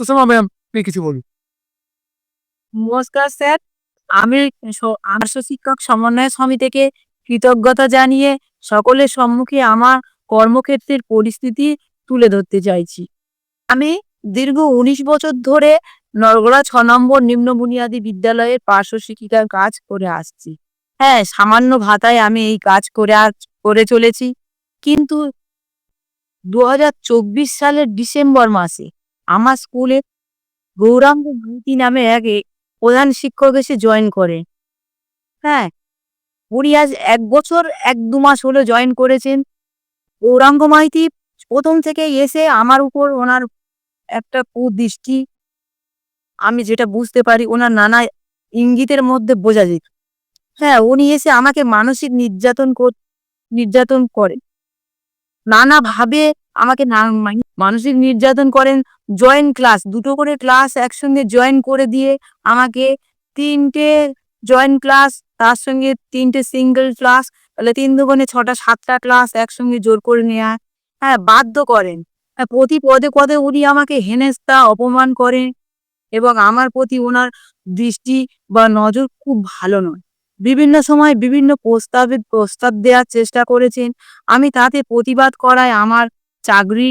Sushma ma'am আপনি কিছু বলুন নমস্কার, স্যার। আমি আদর্শ শিক্ষক সমন্বয় সমিতিকে কৃতজ্ঞতা জানিয়ে সকলের সম্মুখে আমার কর্মক্ষেত্রের পরিস্থিতি তুলে ধরতে চাইছি। আমি দীর্ঘ উনিশ বছর ধরে নরগড়া ছ নম্বর নিম্ন বুনিয়াদী বিদ্যালয়ের পার্শ্ব শিক্ষিকার কাজ করে আসছি। হ্যাঁ সামান্য ভাতায় আমি এই কাজ করে করে চলেছি। কিন্তু দু হাজার চব্বিশ সালের ডিসেম্বর মাসে আমার স্কুলে গৌরাঙ্গ ভারতী নামে এ- প্রধান শিক্ষক এসে জয়েন করে। হ্যাঁ উনি আজ এক বছর, এক দু মাস হলো জয়েন করেছেন। গৌরাঙ্গ মাইতি প্রথম থেকে এসে আমার উপর ওনার একটা কুদৃষ্টি, আমি যেটা বুঝতে পারি ওনার নানা ইঙ্গিতের মধ্যে বোঝা যেত হ্যাঁ উনি এসে আমাকে মানসিক নির্যাতন নির্যাতন করে। নানাভাবে আমাকে মানে মানসিক নির্যাতন করেন। জয়েন ক্লাস দুটো করে ক্লাস একসঙ্গে জয়েন করে দিয়ে আমাকে তিনটে জয়েন ক্লাস তার সঙ্গে তিনটে সিঙ্গেল ক্লাস তাহলে তিন দুগুণে ছটা সাতটা ক্লাস একসঙ্গে জোর করে নেওয়া হ্যাঁ বাধ্য করেন। হ্যাঁ, প্রতি পদে পদে উনি আমাকে হেনেস্তা অপমান করেন এবং আমার প্রতি ওনার দৃষ্টি বা নজর খুব ভালো নয়। বিভিন্ন সময় বিভিন্ন প্রস্তাবে প্রস্তাব দেওয়ার চেষ্টা করেছেন। আমি তাতে প্রতিবাদ করায় আমার চাকরি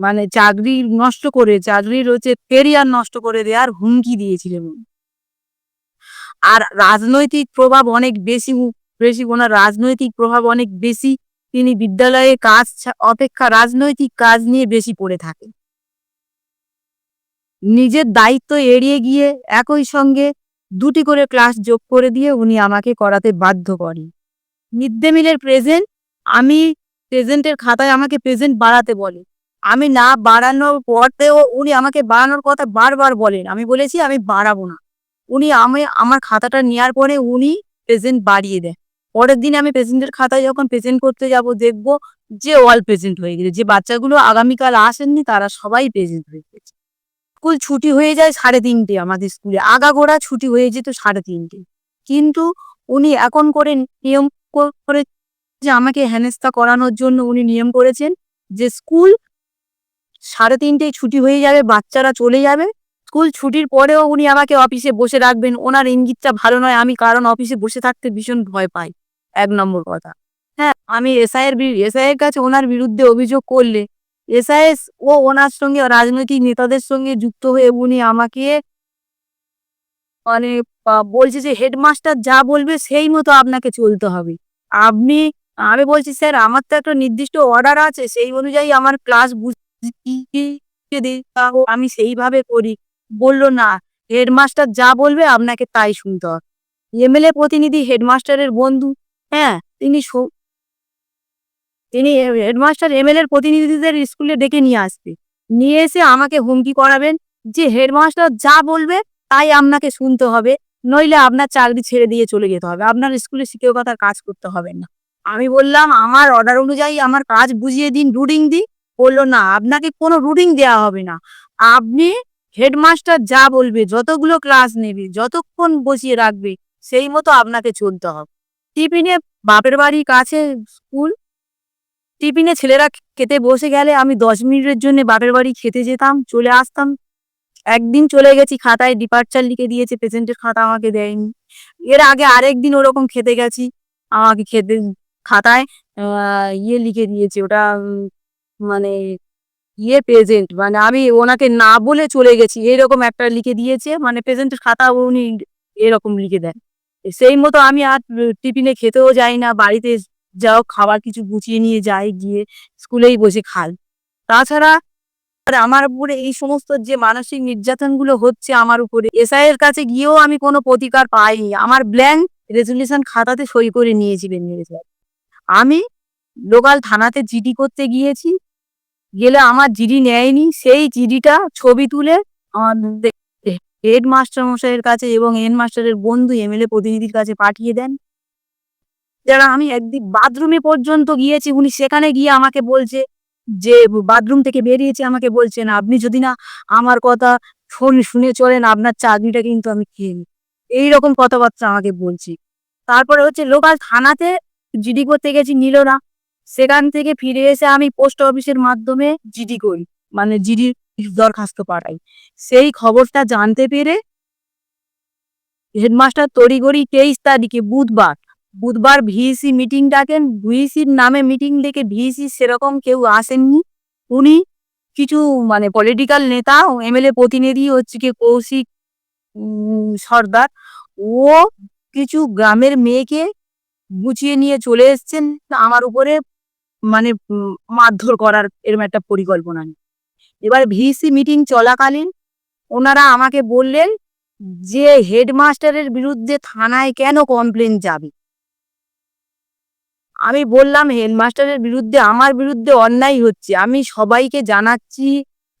মানে চাকরি নষ্ট করে, চাকরির হচ্ছে কেরিয়ার নষ্ট করে দেওয়ার হুমকি দিয়েছিলেন আর রাজনৈতিক প্রভাব অনেক বেশি বেশি ওনার রাজনৈতিক প্রভাব অনেক বেশি, তিনি বিদ্যালয়ে কাজ অপেক্ষা রাজনৈতিক কাজ নিয়ে বেশি পড়ে থাকেন। নিজের দায়িত্ব এড়িয়ে গিয়ে একই সঙ্গে দুটি করে ক্লাস যোগ করে দিয়ে উনি আমাকে করাতে বাধ্য করেন। মিড ডে মিলের প্রেজেন্ট আমি প্রেজেন্টের খাতায় আমাকে প্রেজেন্ট বাড়াতে বলে। আমি না বাড়ানোর পরেও উনি আমাকে বাড়ানোর কথা বারবার বলেন। আমি বলেছি, আমি বাড়াবো না। উনি আমি, আমার খাতাটা নেওয়ার পরে উনি প্রেজেন্ট বাড়িয়ে দেন। পরের দিন আমি প্রেজেন্টের খাতায় যখন প্রেজেন্ট করতে যাব, দেখব যে অল প্রেজেন্ট হয়ে গেছে। যে বাচ্চাগুলো আগামীকাল আসেননি, তারা সবাই প্রেজেন্ট হয়ে গেছে। স্কুল ছুটি হয়ে যায় সাড়ে তিনটে আমাদের স্কুলে। আগাগোড়া ছুটি হয়ে যেত সাড়ে তিনটে। কিন্তু উনি এখন করে নিয়ম করে যে আমাকে হেনস্থা করানোর জন্য উনি নিয়ম করেছেন যে, স্কুল সাড়ে তিনটেই ছুটি হয়ে যাবে, বাচ্চারা চলে যাবে। স্কুল ছুটির পরেও উনি আমাকে অফিসে বসে রাখবেন। ওনার ইঙ্গিতটা ভালো নয়, আমি কারণ অফিসে বসে থাকতে ভীষণ ভয় পাই। এক নম্বর কথা। হ্যাঁ আমি এসআই এর এসআই এর কাছে ওনার বিরুদ্ধে অভিযোগ করলে এসআইএস ও ওনার সঙ্গে রাজনৈতিক নেতাদের সঙ্গে যুক্ত হয়ে উনি আমাকে মানে বলছে যে, হেডমাস্টার যা বলবে সেই মতো আপনাকে চলতে হবে। আপনি, আমি বলছি, স্যার, আমার তো একটা নির্দিষ্ট অর্ডার আছে, সেই অনুযায়ী আমার ক্লাস তাও আমি সেইভাবে করি। বলল, না, হেডমাস্টার যা বলবে আপনাকে তাই শুনতে হবে। এমএলএ প্রতিনিধি হেডমাস্টারের বন্ধু হ্যাঁ তিনি তিনি হেডমাস্টার এমএলএর প্রতিনিধিদের স্কুলে ডেকে নিয়ে আসবে। নিয়ে এসে আমাকে হুমকি করাবেন যে, হেডমাস্টার যা বলবে তাই আপনাকে শুনতে হবে, নইলে আপনার চাকরি ছেড়ে দিয়ে চলে যেতে হবে। আপনার স্কুলে শিক্ষকতার কাজ করতে হবে না। আমি বললাম, আমার অর্ডার অনুযায়ী আমার কাজ বুঝিয়ে দিন রুটিং দিন বলল, না, আপনাকে কোনো রুটিং দেওয়া হবে না। আপনি হেডমাস্টার যা বলবে, যতগুলো ক্লাস নেবে, যতক্ষণ বসিয়ে রাখবে, সেই মতো আপনাকে চলতে হবে। টিফিনে বাপের বাড়ির কাছে স্কুল। টিফিনে ছেলেরা খেতে বসে গেলে আমি দশ মিনিটের জন্য বাপের বাড়ি খেতে যেতাম, চলে আসতাম। একদিন চলে গেছি, খাতায় ডিপার্চার লিখে দিয়েছে পেশেন্টের খাতা আমাকে দেয়নি। এর আগে আরেকদিন ওরকম খেতে গেছি, আমাকে খেতে খাতায় ইয়ে লিখে দিয়েছে, ওটা মানে ইয়ে প্রেজেন্ট মানে আমি ওনাকে না বলে চলে গেছি। এরকম একটা লিখে দিয়েছে মানে প্রেজেন্টের খাতা উনি এরকম লিখে দেন। সেই মতো আমি আর টিফিনে খেতেও যাই না, বাড়িতে যাও, খাবার কিছু গুছিয়ে নিয়ে যাই, গিয়ে স্কুলেই বসে খাই। তাছাড়া আমার উপরে এই সমস্ত যে মানসিক নির্যাতনগুলো হচ্ছে আমার উপরে, এসআই এর কাছে গিয়েও আমি কোনো প্রতিকার পাইনি। আমার ব্ল্যাঙ্ক রেজলিউশন খাতাতে সই করে নিয়েছিলেন আমি লোকাল থানাতে জিডি করতে গিয়েছি গেলে আমার জিডি নেয়নি, সেই জিডিটা ছবি তুলে আমাদের হেড মাস্টার মশাইয়ের কাছে এবং হেড মাস্টারের বন্ধু এমএলএ প্রতিনিধির কাছে পাঠিয়ে দেন। যারা আমি একদিন বাথরুমে পর্যন্ত গিয়েছি, উনি সেখানে গিয়ে আমাকে বলছে যে, বাথরুম থেকে বেরিয়েছে, আমাকে বলছেন, আপনি যদি না আমার কথা শুন- শুনে চলেন, আপনার চাকরিটা কিন্তু আমি খেয়ে নিই এইরকম কথাবার্তা আমাকে বলছি। তারপরে হচ্ছে লোকাল থানাতে জিডি করতে গেছি, নিল না। সেখান থেকে ফিরে এসে আমি পোস্ট অফিসের মাধ্যমে জিডি করি মানে জিডি দরখাস্ত পাঠাই। সেই খবরটা জানতে পেরে হেডমাস্টার তড়িঘড়ি তেইশ তারিখে বুধবার বুধবার ভিসি মিটিং ডাকেন। ভিসির নামে মিটিং ডেকে ভিসি সেরকম কেউ আসেননি। উনি কিছু মানে পলিটিক্যাল নেতা এমএলএ প্রতিনিধি হচ্ছে কি কৌশিক সর্দার। ও কিছু গ্রামের মেয়েকে গুছিয়ে নিয়ে চলে এসছেন। আমার উপরে মানে মারধর করার এরকম একটা পরিকল্পনা। এবার ভিসি মিটিং চলাকালীন ওনারা আমাকে বললেন যে, হেডমাস্টারের বিরুদ্ধে থানায় কেন কমপ্লেন যাবে? আমি বললাম, হেডমাস্টারের বিরুদ্ধে, আমার বিরুদ্ধে অন্যায় হচ্ছে। আমি সবাইকে জানাচ্ছি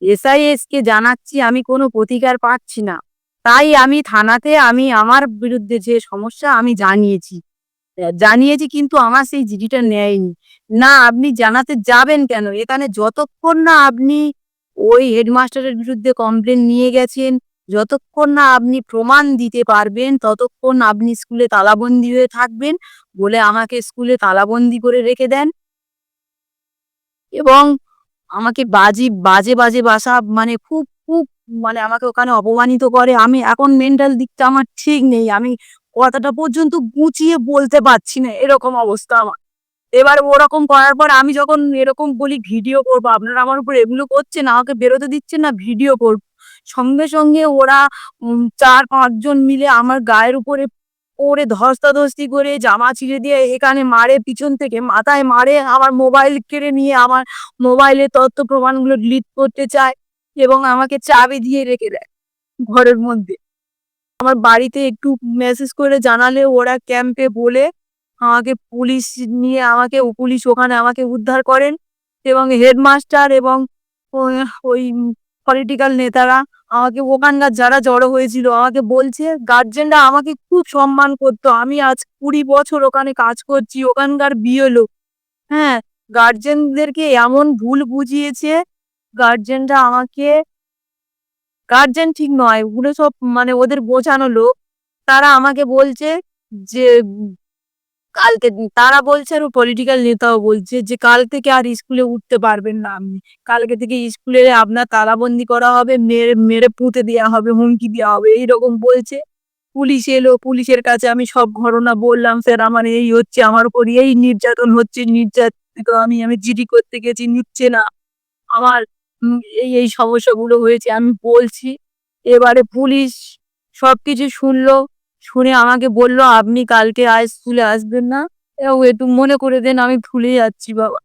এসআইএস কে জানাচ্ছি, আমি কোনো প্রতিকার পাচ্ছি না। তাই আমি থানাতে, আমি আমার বিরুদ্ধে যে সমস্যা আমি জানিয়েছি জানিয়েছি, কিন্তু আমার সেই চিঠিটা নেয়নি। না, আপনি জানাতে যাবেন কেন? এখানে যতক্ষণ না আপনি ওই হেডমাস্টারের বিরুদ্ধে কমপ্লেন নিয়ে গেছেন, যতক্ষণ না আপনি প্রমাণ দিতে পারবেন, ততক্ষণ আপনি স্কুলে তালাবন্দি হয়ে থাকবেন বলে আমাকে স্কুলে তালাবন্দি করে রেখে দেন। এবং আমাকে বাজি, বাজে বাজে বাসা মানে খুব খুব মানে আমাকে ওখানে অপমানিত করে। আমি এখন মেন্টাল দিকটা আমার ঠিক নেই। আমি কথাটা পর্যন্ত গুছিয়ে বলতে পারছি না। এরকম অবস্থা আমার। এবার ওরকম করার পর আমি যখন এরকম বলি ভিডিও করব, আপনারা আমার উপর এগুলো করছেন, আমাকে বেরোতে দিচ্ছেন না, ভিডিও করব। সঙ্গে সঙ্গে ওরা চার পাঁচজন মিলে আমার গায়ের উপরে পরে ধস্তাধস্তি করে জামা ছিঁড়ে দিয়ে এখানে মারে, পিছন থেকে মাথায় মারে, আমার মোবাইল কেড়ে নিয়ে আমার মোবাইলে তথ্য প্রমাণগুলো ডিলিট করতে চায় এবং আমাকে চাবি দিয়ে রেখে দেয় ঘরের মধ্যে। আমার বাড়িতে একটু মেসেজ করে জানালে ওরা ক্যাম্পে বলে আমাকে পুলিশ নিয়ে আমাকে পুলিশ ওখানে আমাকে উদ্ধার করেন এবং হেডমাস্টার এবং ওই- পলিটিক্যাল নেতারা আমাকে ওখানকার যারা জড়ো হয়েছিল আমাকে বলছে গার্জেনরা আমাকে খুব সম্মান করতো। আমি আজ কুড়ি বছর ওখানে কাজ করছি, ওখানকার বিয়েলো হ্যাঁ গার্জেনদেরকে এমন ভুল বুঝিয়েছে গার্জেনরা আমাকে গার্জেন ঠিক নয়, ওগুলো সব মানে ওদের বোঝানো লোক। তারা আমাকে বলছে যে কালকে তারা বলছে আর পলিটিক্যাল নেতাও বলছে যে কাল থেকে আর স্কুলে উঠতে পারবেন না আপনি। কালকে থেকে স্কুলে আপনার তালাবন্দি করা হবে, মেরে মেরে পুঁতে দেওয়া হবে, হুমকি দেওয়া হবে, এইরকম বলছে। পুলিশ এলো, পুলিশের কাছে আমি সব ঘটনা বললাম, স্যার, আমার এই হচ্ছে, আমার উপর এই নির্যাতন হচ্ছে নির্যাতিত আমি আমি জিডি করতে গেছি, নিচ্ছে না। আমার এই এই সমস্যাগুলো হয়েছে, আমি বলছি। এবারে পুলিশ সবকিছু শুনলো শুনে আমাকে বলল আপনি কালকে আজ স্কুলে আসবেন না? একটু মনে করে দেন আমি ভুলে যাচ্ছি বাবা।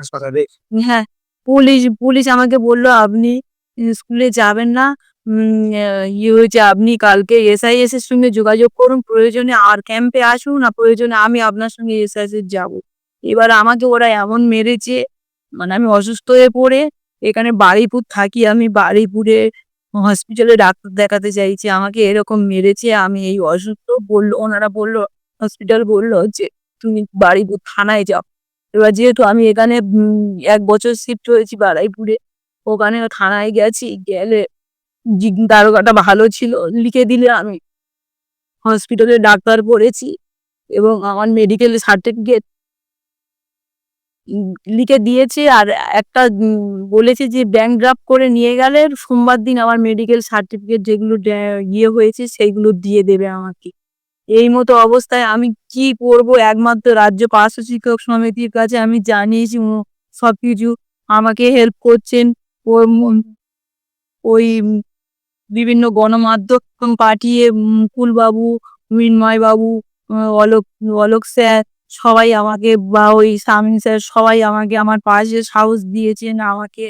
হাসপাতালে? হ্যাঁ পুলিশ পুলিশ আমাকে বলল আপনি স্কুলে যাবেন না। ইয়ে হয়েছে আপনি কালকে এসআইএস এর সঙ্গে যোগাযোগ করুন। প্রয়োজনে আর ক্যাম্পে আসুন না প্রয়োজনে আমি আপনার সঙ্গে এসআইএস এর যাব। এবার আমাকে ওরা এমন মেরেছে মানে আমি অসুস্থ হয়ে পড়ে। এখানে বাড়িপুর থাকি আমি বাড়িপুরে হসপিটালে ডাক্তার দেখাতে চাইছি, আমাকে এরকম মেরেছে, আমি এই অসুস্থ বলল, ওনারা বলল হসপিটাল বলল যে, তুমি বাড়ি থানায় যাও। এবার যেহেতু আমি এখানে এক বছর শিফট হয়েছি বারাইপুরে, ওখানে থানায় গেছি, গেলে দারোগাটা ভালো ছিল, লিখে দিলে আমি হসপিটালে ডাক্তার পড়েছি এবং আমার মেডিকেল সার্টিফিকেট লিখে দিয়েছে আর একটা বলেছে যে ব্যাংক ড্রাফট করে নিয়ে গেলে সোমবার দিন আমার মেডিকেল সার্টিফিকেট যেগুলো ইয়ে হয়েছে সেইগুলো দিয়ে দেবে আমাকে। এই মতো অবস্থায় আমি কি করব? একমাত্র রাজ্য পার্শ্ব শিক্ষক সমিতির কাছে আমি জানিয়েছি সব কিছু আমাকে হেল্প করছেন। ওই বিভিন্ন গণমাধ্যম পাঠিয়ে মুকুল বাবু মৃন্ময় বাবু অলোক অলোক স্যার সবাই আমাকে বা ওই সামিন স্যার সবাই আমাকে আমার পাশে সাহস দিয়েছেন, আমাকে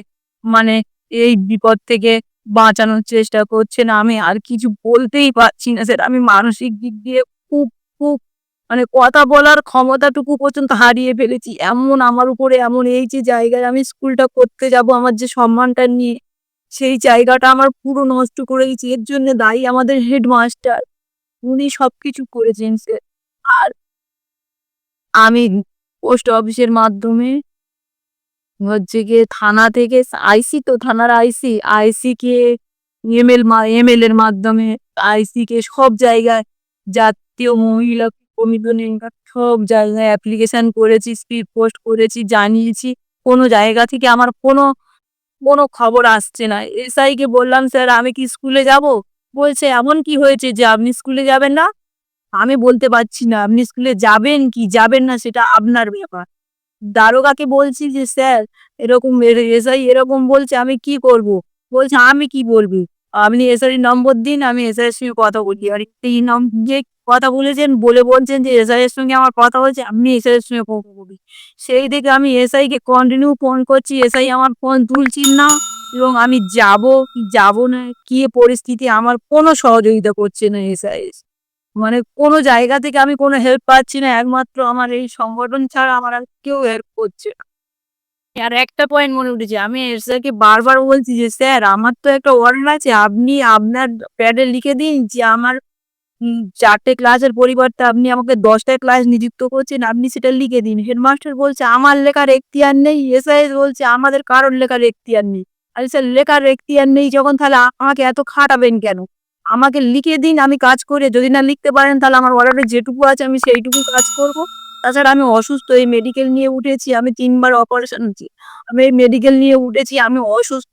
মানে এই বিপদ থেকে বাঁচানোর চেষ্টা করছেন। আমি আর কিছু বলতেই পারছি না স্যার। আমি মানসিক দিক দিয়ে খুব খুব মানে কথা বলার ক্ষমতাটুকু পর্যন্ত হারিয়ে ফেলেছি। এমন আমার উপরে এমন এই যে জায়গায় আমি স্কুলটা করতে যাব, আমার যে সম্মানটা নিয়ে সেই জায়গাটা আমার পুরো নষ্ট করে দিয়েছে। এর জন্য দায়ী আমাদের হেডমাস্টার। উনি সবকিছু করেছেন স্যার। আর আমি পোস্ট অফিসের মাধ্যমে হচ্ছে গিয়ে থানা থেকে আইসি তো, থানার আইসি আইসি কে এমএল এমএল এর মাধ্যমে আইসি কে সব জায়গায় জাতীয় মহিলা কমিশনের সব জায়গায় অ্যাপ্লিকেশন করেছি স্পিড পোস্ট করেছি, জানিয়েছি। কোনো জায়গা থেকে আমার কোনো কোনো খবর আসছে না। এসআই কে বললাম, স্যার, আমি কি স্কুলে যাব? বলছে, এমন কি হয়েছে যে আপনি স্কুলে যাবেন না? আমি বলতে পারছি না, আপনি স্কুলে যাবেন কি? যাবেন না সেটা আপনার ব্যাপার। দারোগাকে বলছি যে, স্যার, এরকম এসআই এরকম বলছে, আমি কি করব? বলছে, আমি কি বলবি? আপনি এসআই নম্বর দিন, আমি এসআই এর সঙ্গে কথা বলি। আর এই যে কথা বলেছেন, বলে বলছেন যে এসআই এর সঙ্গে আমার কথা হয়েছে, আপনি এসআই এর সঙ্গে কথা বলি সেই থেকে আমি এসআই কে কন্টিনিউ ফোন করছি, এসআই, আমার ফোন তুলছি না? এবং আমি যাব, কি যাব না, কি পরিস্থিতি, আমার কোনো সহযোগিতা করছে না এসআই। মানে কোনো জায়গা থেকে আমি কোনো হেল্প পাচ্ছি না। একমাত্র আমার এই সংগঠন ছাড়া আমার আর কেউ হেল্প করছে না। আর একটা পয়েন্ট মনে উঠেছে, আমি স্যারকে বারবার বলছি যে, স্যার, আমার তো একটা ওয়ার্ডার আছে। আপনি আপনার প্যাডে লিখে দিন যে, আমার চারটে ক্লাসের পরিবর্তে আপনি আমাকে দশটা ক্লাস নিযুক্ত করছেন, আপনি সেটা লিখে দিন। হেডমাস্টার বলছে, আমার লেখার এখতিয়ার নেই। এসআইএস বলছে, আমাদের কারোর লেখার এখতিয়ার নেই। আরে, স্যার, লেখার এখতিয়ার নেই যখন তাহলে আমাকে এত খাটাবেন কেন? আমাকে লিখে দিন, আমি কাজ করে যদি না লিখতে পারেন তাহলে আমার অর্ডারে যেটুকু আছে আমি সেইটুকু কাজ করব। তাছাড়া আমি অসুস্থ, এই মেডিকেল নিয়ে উঠেছি, আমি তিনবার অপারেশন আমি এই মেডিকেল নিয়ে উঠেছি, আমি অসুস্থ।